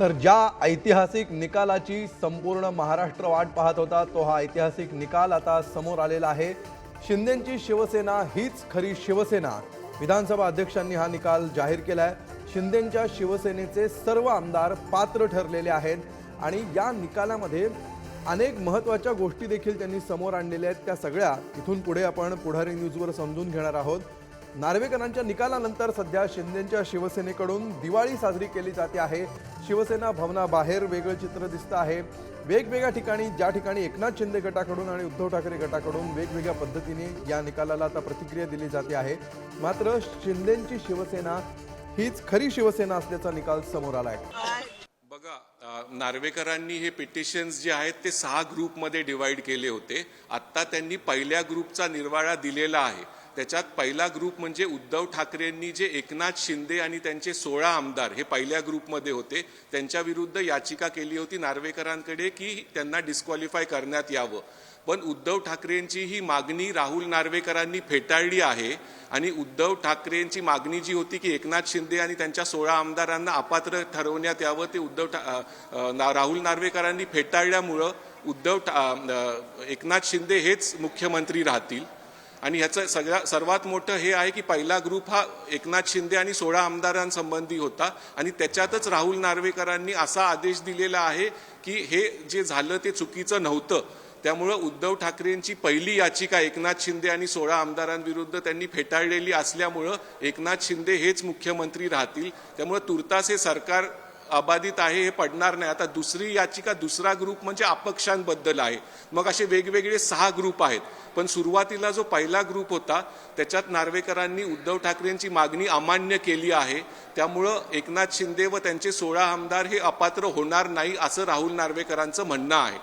तर ज्या ऐतिहासिक निकालाची संपूर्ण महाराष्ट्र वाट पाहत होता तो हा ऐतिहासिक निकाल आता समोर आलेला आहे. शिंदेंची शिवसेना हीच खरी शिवसेना. विधानसभा अध्यक्षांनी हा निकाल जाहीर केला आहे शिंदेंच्या शिवसेनेचे सर्व आमदार पात्र ठरलेले आहेत आणि या निकालामध्ये अनेक महत्त्वाच्या गोष्टी देखील त्यांनी समोर आणलेल्या आहेत. त्या सगळ्या इथून पुढे आपण पुढारी न्यूजवर समजून घेणार आहोत. नार्वेकरांच्या निकालानंतर सध्या शिंदेच्या शिवसेनेकडून दिवाळी साजरी केली जाते आहे. शिवसेना भवनाबाहेर वेगळं चित्र दिसतं आहे. वेगवेगळ्या ठिकाणी ज्या ठिकाणी एकनाथ शिंदे गटाकडून आणि उद्धव ठाकरे गटाकडून वेगवेगळ्या पद्धतीने या निकालाला आता प्रतिक्रिया दिली जाते आहे. मात्र शिंदेची शिवसेना हीच खरी शिवसेना असल्याचा निकाल समोर आला आहे बघा नार्वेकरांनी हे पिटिशन्स जे आहेत ते सहा ग्रुपमध्ये डिवाईड केले होते. आत्ता त्यांनी पहिल्या ग्रुपचा निर्वाळा दिलेला आहे. त्याच्यात पहिला ग्रुप म्हणजे उद्धव ठाकरेंनी जे एकनाथ शिंदे आणि त्यांचे सोळा आमदार हे पहिल्या ग्रुपमध्ये होते त्यांच्या विरुद्ध याचिका केली होती नार्वेकरांकडे की त्यांना डिस्क्वालिफाय करण्यात यावं. पण उद्धव ठाकरेंची ही मागणी राहुल नार्वेकरांनी फेटाळली आहे आणि उद्धव ठाकरेंची मागणी जी होती की एकनाथ शिंदे आणि त्यांच्या सोळा आमदारांना अपात्र ठरवण्यात यावं ते उद्धव ठा- राहुल नार्वेकरांनी फेटाळल्यामुळं उद्धव ठा- एकनाथ शिंदे हेच मुख्यमंत्री राहतील. आणि ह्याचं सगळ्या सर्वात मोठं हे आहे की पहिला ग्रुप हा एकनाथ शिंदे आणि सोळा आमदारांसंबंधी होता. आणि त्याच्यातच राहुल नार्वेकरांनी असा आदेश दिलेला आहे की हे जे झालं ते चुकीचं नव्हतं. त्यामुळं उद्धव ठाकरेंची पहिली याचिका एकनाथ शिंदे आणि सोळा आमदारांविरुद्ध त्यांनी फेटाळलेली असल्यामुळं एकनाथ शिंदे हेच मुख्यमंत्री राहतील. त्यामुळं तुर्तास हे सरकार अबाधित आहे हे पडणार नाही. आता दुसरी याचिका दुसरा ग्रुप म्हणजे अपक्षांबद्दल आहे. मग असे वेगवेगळे सहा ग्रुप आहेत. पण सुरुवातीला जो पहिला ग्रुप होता त्याच्यात नार्वेकरांनी उद्धव ठाकरेंची मागणी अमान्य केली आहे. त्यामुळं एकनाथ शिंदे व त्यांचे सोळा आमदार हे अपात्र होणार नाही असं राहुल नार्वेकरांचं म्हणणं आहे.